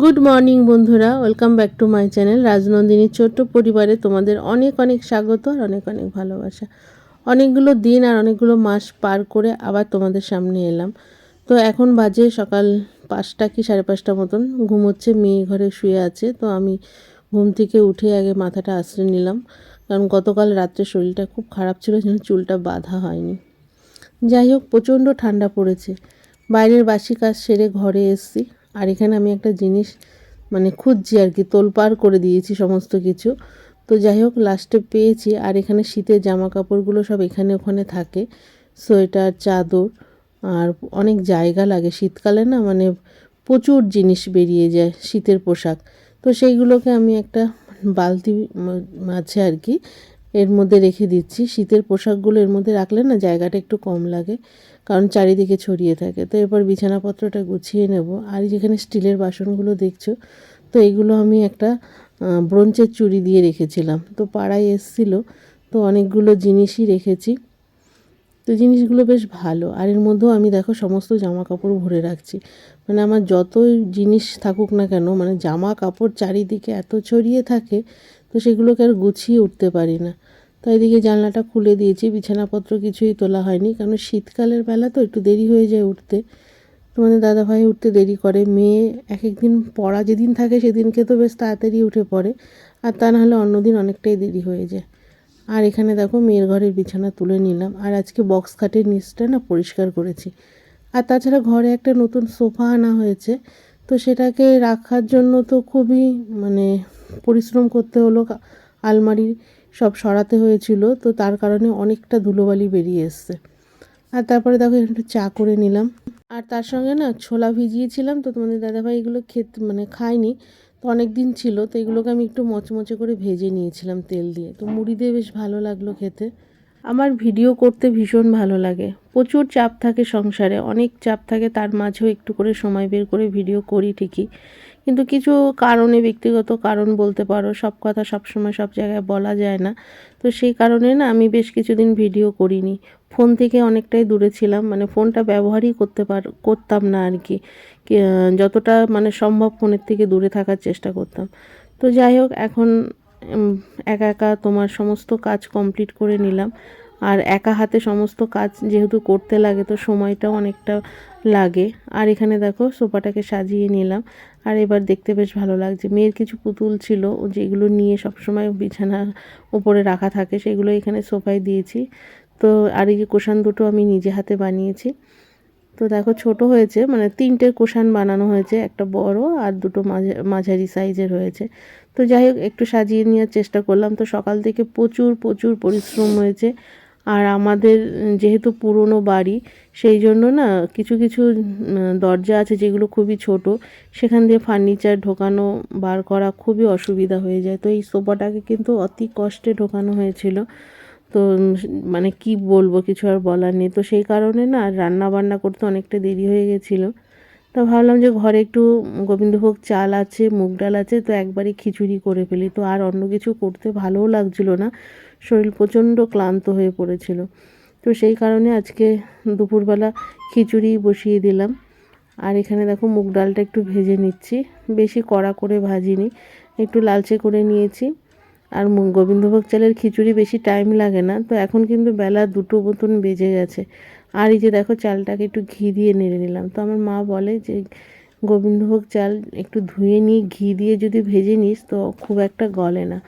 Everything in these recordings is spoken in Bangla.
গুড মর্নিং বন্ধুরা। Welcome back to my channel রাজনন্দিনীর ছোট্ট পরিবারে তোমাদের অনেক অনেক স্বাগত আর অনেক অনেক ভালোবাসা। অনেকগুলো দিন আর অনেকগুলো মাস পার করে আবার তোমাদের সামনে এলাম। তো এখন বাজে সকাল পাঁচটা কি সাড়ে পাঁচটা মতন। ঘুমোচ্ছে মেয়ে ঘরে শুয়ে আছে। তো আমি ঘুম থেকে উঠে আগে মাথাটা আশ্রয় নিলাম। কারণ গতকাল রাত্রে শরীরটা খুব খারাপ ছিল, যেন চুলটা বাঁধা হয়নি। যাই হোক, প্রচণ্ড ঠান্ডা পড়েছে। বাইরের বাসি কাজ সেরে ঘরে এসছি। আর এখানে আমি একটা জিনিস মানে খুঁজছি আর কি, তোলপাড় করে দিয়েছি সমস্ত কিছু। তো যাই হোক লাস্টে পেয়েছি। আর এখানে শীতের জামা কাপড়গুলো সব এখানে ওখানে থাকে। সোয়েটার, চাদর, আর অনেক জায়গা লাগে। শীতকালে না মানে প্রচুর জিনিস বেরিয়ে যায় শীতের পোশাক। তো সেইগুলোকে আমি একটা বালতি আছে আর কি এর মধ্যে রেখে দিচ্ছি। শীতের পোশাকগুলো এর মধ্যে রাখলে না জায়গাটা একটু কম লাগে, কারণ চারিদিকে ছড়িয়ে থাকে। তো এরপর বিছানাপত্রটা গুছিয়ে নেব। আর যেখানে স্টিলের বাসনগুলো দেখছ, তো এগুলো আমি একটা ব্রোঞ্চের চুড়ি দিয়ে রেখেছিলাম। তো পাড়ায় এসছিল, তো অনেকগুলো জিনিসই রেখেছি। তো জিনিসগুলো বেশ ভালো। আর এর মধ্যেও আমি দেখো সমস্ত জামা কাপড় ভরে রাখছি। মানে আমার যতই জিনিস থাকুক না কেন মানে জামা কাপড় চারিদিকে এত ছড়িয়ে থাকে তো সেগুলোকে আর গুছিয়ে উঠতে পারি না। তো এদিকে জানলাটা খুলে দিয়েছি, বিছানাপত্র কিছুই তোলা হয়নি, কারণ শীতকালের বেলা তো একটু দেরি হয়ে যায় উঠতে। তোমাদের দাদাভাই উঠতে দেরি করে, মেয়ে এক একদিন পড়া যেদিন থাকে সেদিনকে তো বেশ তাড়াতাড়ি উঠে পড়ে, আর তা নাহলে অন্যদিন অনেকটাই দেরি হয়ে যায়। আর এখানে দেখো মেয়ের ঘরের বিছানা তুলে নিলাম, আর আজকে বক্স খাটের নিচটা না পরিষ্কার করেছি। আর তাছাড়া ঘরে একটা নতুন সোফা আনা হয়েছে তো সেটাকে রাখার জন্য তো খুবই মানে পরিশ্রম করতে হলো আলমারি সব সরাতে হয়েছিল, তো তার কারণে অনেকটা ধুলোবালি বেরিয়ে এসছে। আর তারপরে দেখো একটু চা করে নিলাম। আর তার সঙ্গে না ছোলা ভিজিয়েছিলাম, তো তোমাদের দাদাভাই এগুলো খেতে মানে খায়নি, তো অনেক দিন ছিল, তো এগুলোকে আমি একটু মচমচে করে ভেজে নিয়েছিলাম তেল দিয়ে। তো মুড়ি দিয়ে বেশ ভালো লাগল খেতে। আমার ভিডিও করতে ভীষণ ভালো লাগে। প্রচুর চাপ থাকে সংসারে, অনেক চাপ থাকে, তার মাঝেও একটু করে সময় বের করে ভিডিও করি ঠিকই। কিন্তু কিছু কারণে, ব্যক্তিগত কারণ বলতে পারো, সব কথা সব সময় সব জায়গায় বলা যায় না। তো সেই কারণে না, আমি বেশ কিছুদিন ভিডিও করিনি। ফোন থেকে অনেকটাই দূরে ছিলাম মানে ফোনটা ব্যবহারই করতে পার, করতাম না আর কি, যতটা মানে সম্ভব ফোনের থেকে দূরে থাকার চেষ্টা করতাম। তো যাই হোক, এখন একা একা তোমার সমস্ত কাজ কমপ্লিট করে নিলাম। আর একা হাতে সমস্ত কাজ যেহেতু করতে লাগে, তো সময়টাও অনেকটা লাগে। আর এখানে দেখো সোফাটাকে সাজিয়ে নিলাম। আর এবার দেখতে বেশ ভালো লাগছে। মেয়ের কিছু পুতুল ছিল, যেগুলো নিয়ে সবসময় বিছানার উপরে রাখা থাকে, সেগুলো এখানে সোফায় দিয়েছি। তো আর এই কোষান দুটো আমি নিজে হাতে বানিয়েছি। তো দেখো ছোট হয়েছে মানে তিনটে কোষান বানানো হয়েছে, একটা বড় আর দুটো মাঝারি সাইজের হয়েছে। তো যাই হোক, একটু সাজিয়ে নেওয়ার চেষ্টা করলাম। তো সকাল থেকে প্রচুর প্রচুর পরিশ্রম হয়েছে। আর আমাদের যেহেতু পুরনো বাড়ি, সেই জন্য না কিছু কিছু দরজা আছে যেগুলো খুবই ছোট। সেখান দিয়ে ফার্নিচার ঢোকানো, বার করা খুবই অসুবিধা হয়ে যায়। তো এই সোফাটাকে কিন্তু অতি কষ্টে ঢোকানো হয়েছিল। তো মানে কি বলব, কিছু আর বলার নেই। তো সেই কারণে না রান্না বান্না করতে অনেকটা দেরি হয়ে গেছিল। তো ভাবলাম যে ঘরে একটু গোবিন্দভোগ চাল আছে, মুগ ডাল আছে, তো একবারই খিচুড়ি করে ফেলি। তো আর অন্য কিছু করতে ভালোও লাগছিল না, শরীর প্রচণ্ড ক্লান্ত হয়ে পড়েছিল। তো সেই কারণে আজকে দুপুরবেলা খিচুড়ি বসিয়ে দিলাম। আর এখানে দেখো মুগ ডালটা একটু ভেজে নিচ্ছি। বেশি কড়া করে ভাজিনি, একটু লালচে করে নিয়েছি। আর গোবিন্দভোগ চালের খিচুড়ি বেশি টাইম লাগে না। তো এখন কিন্তু বেলা দুটো মতন বেজে গেছে। আর এই যে দেখো চালটাকে একটু ঘি দিয়ে নেড়ে নিলাম। তো আমার মা বলে যে, গোবিন্দভোগ চাল একটু ধুয়ে নিয়ে ঘি দিয়ে যদি ভেজে নিস তো খুব একটা গলে না।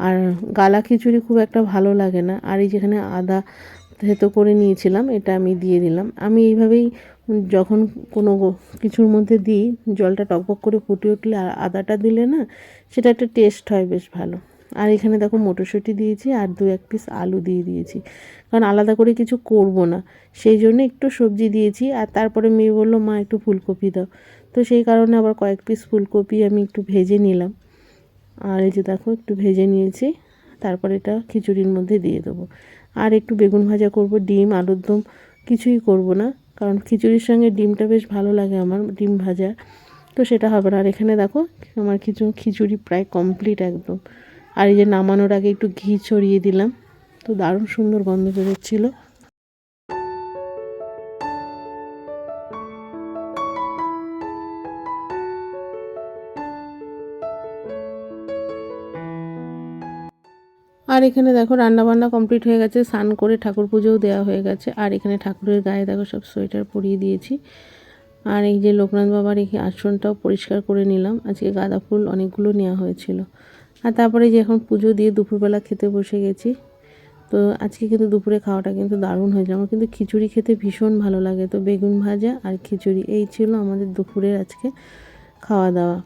আর গালা খিচুড়ি খুব একটা ভালো লাগে না। আর এই যেখানে আদা থেতো করে নিয়েছিলাম, এটা আমি দিয়ে দিলাম। আমি এইভাবেই যখন কোনো কিছুর মধ্যে দিই, জলটা টকবক করে ফুটে উঠলে আর আদাটা দিলে না, সেটা একটা টেস্ট হয় বেশ ভালো। আর এখানে দেখো মটরশুঁটি দিয়েছি আর দু এক পিস আলু দিয়ে দিয়েছি। কারণ আলাদা করে কিছু করব না। সেই জন্য একটু সবজি দিয়েছি আর তারপরে মেয়ে বলল, মা, একটু ফুলকপি দাও। তো সেই কারণে আবার কয়েক পিস ফুলকপি আমি একটু ভেজে নিলাম। আর এই যে দেখো, একটু ভেজে নিয়েছি। তারপর এটা খিচুড়ির মধ্যে দিয়ে দেবো। আর একটু বেগুন ভাজা করব, ডিম, আলুর দম, কিছুই করব না। কারণ খিচুড়ির সঙ্গে ডিমটা বেশ ভালো লাগে আমার, ডিম ভাজা। তো সেটা হবে না। আর এখানে দেখো, আমার কিছু খিচুড়ি প্রায় কমপ্লিট একদম। আর এই যে নামানোর আগে একটু ঘি ছড়িয়ে দিলাম। তো দারুণ সুন্দর গন্ধ বেরোচ্ছিলো। আর এখানে দেখো রান্না বান্না কমপ্লিট হয়ে গেছে, স্নান করে ঠাকুর পুজোও দেওয়া হয়ে গেছে। আর এখানে ঠাকুরের গায়ে দেখো সব সোয়েটার পরিয়ে দিয়েছি। আর এই যে লোকনাথ বাবার এই আসনটাও পরিষ্কার করে নিলাম। আজকে গাঁদা ফুল অনেকগুলো নেওয়া হয়েছিল। আর তারপরে যে এখন পুজো দিয়ে দুপুরবেলা খেতে বসে গেছি, তো আজকে কিন্তু দুপুরে খাওয়াটা কিন্তু দারুণ হয়েছে আমার কিন্তু খিচুড়ি খেতে ভীষণ ভালো লাগে। তো বেগুন ভাজা আর খিচুড়ি, এই ছিল আমাদের দুপুরের আজকে খাওয়া দাওয়া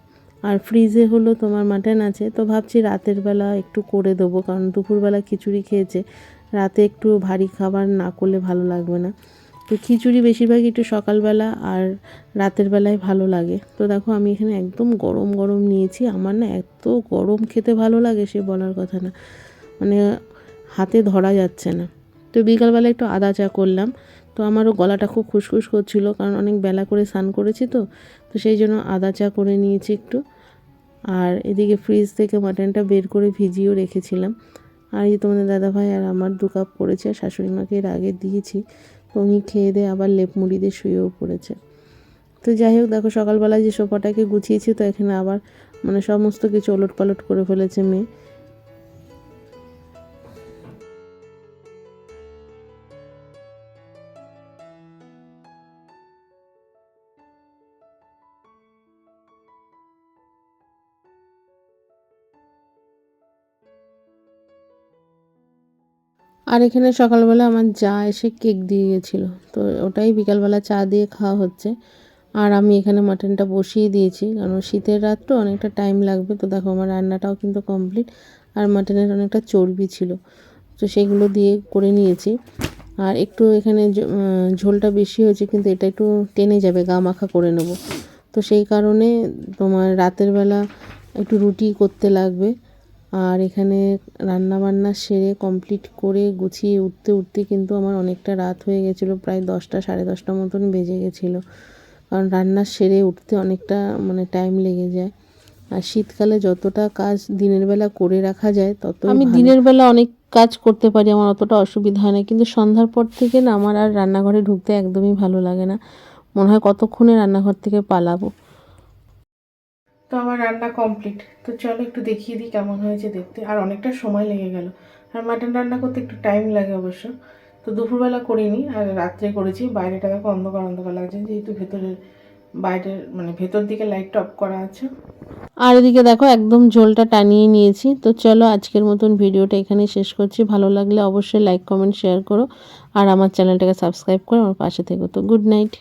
আর ফ্রিজে হলো তোমার মাটন আছে, তো ভাবছি রাতের বেলা একটু করে দেবো, কারণ দুপুরবেলা খিচুড়ি খেয়েছে। রাতে একটু ভারী খাবার না করলে ভালো লাগবে না। তো খিচুড়ি বেশিরভাগই একটু সকালবেলা আর রাতের বেলায় ভালো লাগে। তো দেখো আমি এখানে একদম গরম গরম নিয়েছি। আমার না এত গরম খেতে ভালো লাগে সে বলার কথা না। মানে হাতে ধরা যাচ্ছে না। তো বিকালবেলা একটু আদা চা করলাম। তো আমারও গলাটা খুব খুসখুস করছিল কারণ অনেক বেলা করে স্নান করেছি তো। তো সেই জন্য আদা চা করে নিয়েছি একটু। আর এদিকে ফ্রিজ থেকে মাটনটা বের করে ভিজিয়েও রেখেছিলাম। আর এই তোমাদের দাদাভাই আর আমার দু কাপ করেছে। আর শাশুড়ি মাকে এর আগে দিয়েছি। উনি খেয়ে দিয়ে আবার লেপ মুড়ি দিয়ে শুয়েও পড়েছে। তো যাই হোক, দেখো সকালবেলায় যে সোফাটাকে গুছিয়েছি, তো এখানে আবার মানে সমস্ত কিছু ওলট পালট করে ফেলেছে মেয়ে। আর এখানে সকালবেলা আমার যা এসে কেক দিয়ে গেছিল। তো ওটাই বিকালবেলা চা দিয়ে খাওয়া হচ্ছে। আর আমি এখানে মাটনটা বসিয়ে দিয়েছি। কারণ শীতের রাত তো অনেকটা টাইম লাগবে। তো দেখো আমার রান্নাটাও কিন্তু কমপ্লিট আর মাটনের অনেকটা চর্বি ছিল। তো সেগুলো দিয়ে করে নিয়েছি। আর একটু এখানে ঝোলটা বেশি হয়েছে কিন্তু এটা একটু টেনে যাবে, গা মাখা করে নেব। তো সেই কারণে তোমার রাতের বেলা একটু রুটি করতে লাগবে। আর এখানে রান্না বান্না সেরে কমপ্লিট করে গুছিয়ে উঠতে উঠতে কিন্তু আমার অনেকটা রাত হয়ে গেছিল। প্রায় দশটা সাড়ে দশটা মতন বেজে গেছিল। কারণ রান্না সেরে উঠতে অনেকটা মানে টাইম লেগে যায়। আর শীতকালে যতটা কাজ দিনের বেলা করে রাখা যায় তত আমি দিনের বেলা অনেক কাজ করতে পারি আমার অতটা অসুবিধা হয় না। কিন্তু সন্ধ্যার পর থেকে না আমার আর রান্নাঘরে ঢুকতে একদমই ভালো লাগে না। মনে হয় কতক্ষণে রান্নাঘর থেকে পালাবো। আমার রান্না কমপ্লিট তো চলো একটু দেখিয়ে দিই কেমন হয়েছে দেখতে। আর অনেকটা সময় লেগে গেল। আর মাটন রান্না করতে একটু টাইম লাগে অবশ্য। তো দুপুরবেলা করিনি, আর রাত্রে করেছি। বাইরেটা দেখো অন্ধকার অন্ধকার লাগছে, যেহেতু ভেতরের বাইরের মানে ভেতর দিকে লাইটটা অফ করা আছে। আর এদিকে দেখো, একদম ঝোলটা টানিয়ে নিয়েছি। তো চলো আজকের মতন ভিডিওটা এখানেই শেষ করছি। ভালো লাগলে অবশ্যই লাইক কমেন্ট শেয়ার করো। আর আমার চ্যানেলটাকে সাবস্ক্রাইব করো, আমার পাশে থেকো। তো গুড নাইট